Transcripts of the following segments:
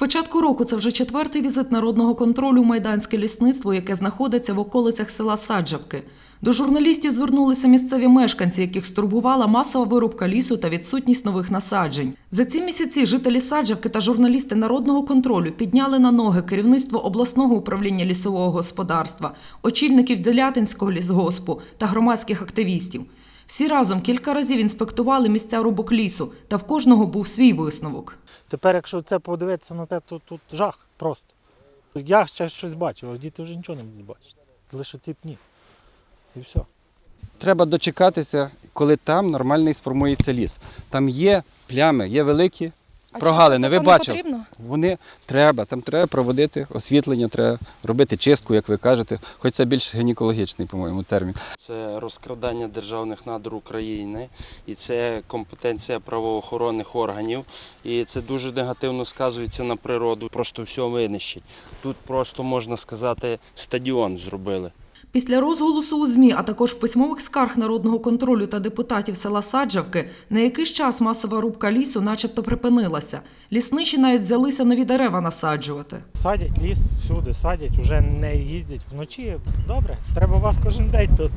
Початку року це вже четвертий візит народного контролю майданське лісництво, яке знаходиться в околицях села Саджавки. До журналістів звернулися місцеві мешканці, яких стурбувала масова вирубка лісу та відсутність нових насаджень. За ці місяці жителі Саджавки та журналісти народного контролю підняли на ноги керівництво обласного управління лісового господарства, очільників Делятинського лісгоспу та громадських активістів. Всі разом кілька разів інспектували місця рубок лісу, та в кожного був свій висновок. Тепер, якщо це подивитися на те, то тут жах просто. Я ще щось бачив, а діти вже нічого не будуть бачити. Лише ці пні. І все. Треба дочекатися, коли там нормальний сформується ліс. Там є плями, є великі прогалини. Ви бачили? Вони треба, там треба проводити освітлення, треба робити чистку, як ви кажете, хоч це більш гінекологічний, по-моєму, термін. Це розкрадання державних надр України, і це компетенція правоохоронних органів. І це дуже негативно сказується на природу. Просто все винищить. Тут просто можна сказати, стадіон зробили. Після розголосу у ЗМІ, а також письмових скарг народного контролю та депутатів села Саджавки, на якийсь час масова рубка лісу начебто припинилася. Лісничі навіть взялися нові дерева насаджувати. Садять ліс всюди, садять, вже не їздять вночі. Добре, треба вас кожен день тут.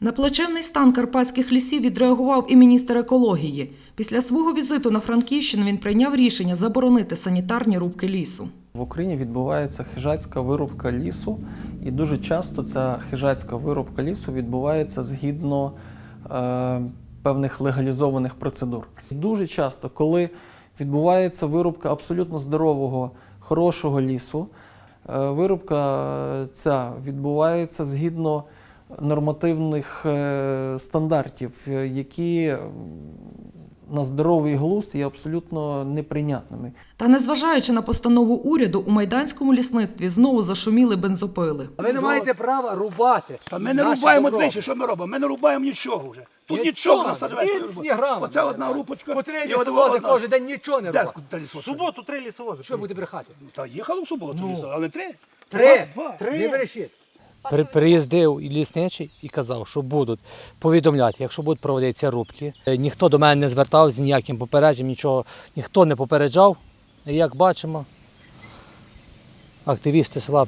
На плачевний стан карпатських лісів відреагував і міністр екології. Після свого візиту на Франківщину він прийняв рішення заборонити санітарні рубки лісу. В Україні відбувається хижацька вирубка лісу, і дуже часто ця хижацька вирубка лісу відбувається згідно е, певних легалізованих процедур. Дуже часто, коли відбувається вирубка абсолютно здорового, хорошого лісу, е, вирубка ця відбувається згідно нормативних е, стандартів, які на здоровий глузд є абсолютно неприйнятними. Та незважаючи на постанову уряду, у майданському лісництві знову зашуміли бензопили. Ви не маєте права рубати. Та ми не рубаємо добро. двічі, що ми робимо? Ми не рубаємо нічого вже. Тут Нічого, нічого на ні грама. Оце одна рубочка. По три і лісовози одна- кожен день нічого не Де робить. три лісовози? В суботу три лісовози. Що буде брехати? Та їхали в суботу, Ну. лісо, але три. Три. Два. Не брешіть. При- Приїздив лісничий і казав, що будуть повідомляти, якщо будуть проводитися рубки. Е, Ніхто до мене не звертався з ніяким попередженням, нічого, ніхто не попереджав. І як бачимо, активісти села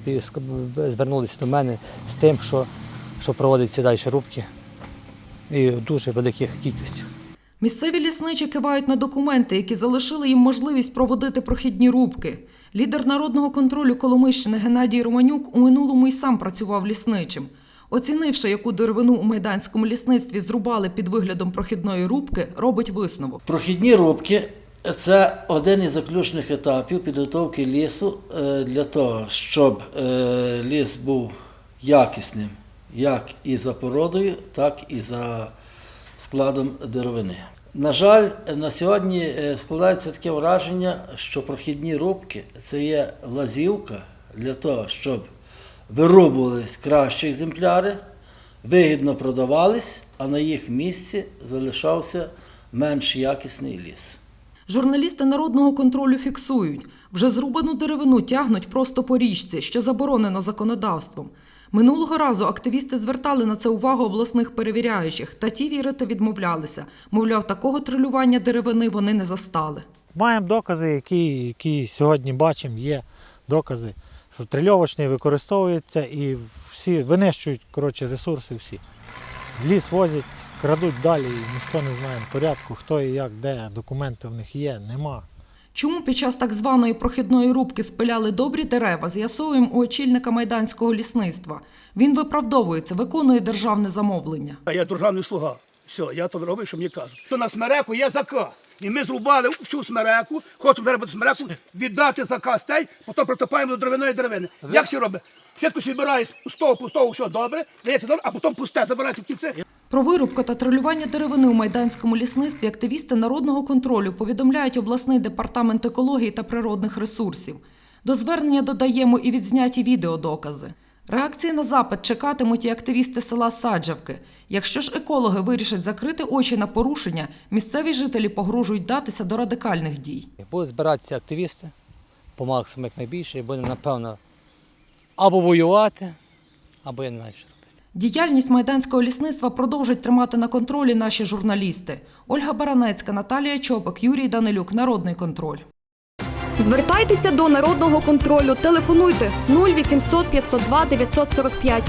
звернулися до мене з тим, що, що проводяться далі рубки. І в дуже великих кількостях. Місцеві лісничі кивають на документи, які залишили їм можливість проводити прохідні рубки. Лідер народного контролю Коломийщини Геннадій Романюк у минулому й сам працював лісничим. Оцінивши, яку деревину у майданському лісництві зрубали під виглядом прохідної рубки, робить висновок. Прохідні рубки це один із заключних етапів підготовки лісу е, для того, щоб е, ліс був якісним як і за породою, так і за складом деревини. На жаль, на сьогодні е, складається таке враження, що прохідні рубки це є лазівка для того, щоб вирубувались кращі екземпляри, вигідно продавались, а на їх місці залишався менш якісний ліс. Журналісти народного контролю фіксують, вже зрубану деревину тягнуть просто по річці, що заборонено законодавством. Минулого разу активісти звертали на це увагу обласних перевіряючих, та ті вірити відмовлялися. Мовляв, такого трилювання деревини вони не застали. Маємо докази, які, які сьогодні бачимо, є докази, що трильовочний використовується і всі винищують коротше, ресурси всі. Ліс возять, крадуть далі, ніхто не знає порядку, хто і як, де, документи в них є, нема. Чому під час так званої прохідної рубки спиляли добрі дерева, з'ясовуємо у очільника майданського лісництва. Він виправдовується, виконує державне замовлення. А я державний слуга. Все, я то роблю, що мені кажуть. То на смереку є заказ. І ми зрубали всю смереку, хочемо виробити смереку, віддати заказ цей, потім приступаємо до деревиної деревини. Як ще робить? Спочатку відбирає з того пустого, що добре, дається добре, а потім пусте забирається в кінці. Про вирубку та тролювання деревини у майданському лісництві активісти народного контролю повідомляють обласний департамент екології та природних ресурсів. До звернення додаємо і відзняті відеодокази. Реакції на запит чекатимуть і активісти села Саджавки. Якщо ж екологи вирішать закрити очі на порушення, місцеві жителі погрожують датися до радикальних дій. Будуть збиратися активісти по максимуму як найбільше, і будемо, напевно, або воювати, або я не знаю, що робити. Діяльність майданського лісництва продовжать тримати на контролі наші журналісти. Ольга Баранецька, Наталія Чопик, Юрій Данилюк. Народний контроль. Звертайтеся до народного контролю. Телефонуйте 0800 502 945